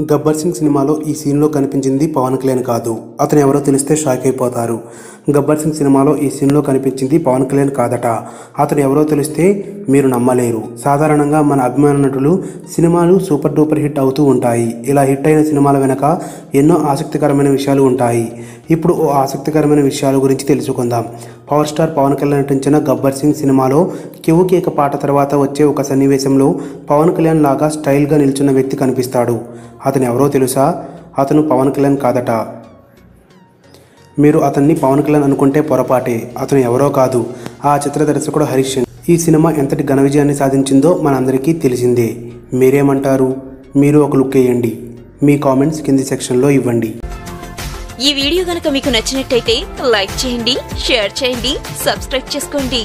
గబ్బర్ సింగ్ సినిమాలో ఈ సీన్లో కనిపించింది పవన్ కళ్యాణ్ కాదు. అతను ఎవరో తెలిస్తే షాక్ అయిపోతారు. గబ్బర్ సింగ్ సినిమాలో ఈ సీన్లో కనిపించింది పవన్ కళ్యాణ్ కాదట. అతను ఎవరో తెలిస్తే మీరు నమ్మలేరు. సాధారణంగా మన అభిమాన నటులు సినిమాలు సూపర్ డూపర్ హిట్ అవుతూ ఉంటాయి. ఇలా హిట్ అయిన సినిమాల వెనక ఎన్నో ఆసక్తికరమైన విషయాలు ఉంటాయి. ఇప్పుడు ఓ ఆసక్తికరమైన విషయాల గురించి తెలుసుకుందాం. పవర్ స్టార్ పవన్ కళ్యాణ్ నటించిన గబ్బర్ సింగ్ సినిమాలో కెవు కేక పాట తర్వాత వచ్చే ఒక సన్నివేశంలో పవన్ కళ్యాణ్ లాగా స్టైల్గా నిల్చున్న వ్యక్తి కనిపిస్తాడు. అతను ఎవరో తెలుసా? అతను పవన్ కళ్యాణ్ కాదట. మీరు అతన్ని పవన్ కళ్యాణ్ అనుకుంటే పొరపాటే. అతను ఎవరో కాదు. ఆ చిత్ర దర్శకుడు హరీష్ ఈ సినిమా ఎంతటి ఘన విజయాన్ని సాధించిందో మనందరికీ తెలిసిందే. మీరేమంటారు? మీరు ఒక లుక్ వేయండి. మీ కామెంట్స్ కింది సెక్షన్లో ఇవ్వండి. ఈ వీడియో కనుక మీకు నచ్చినట్టయితే లైక్ చేయండి షేర్ చేయండి సబ్స్క్రైబ్ చేసుకోండి.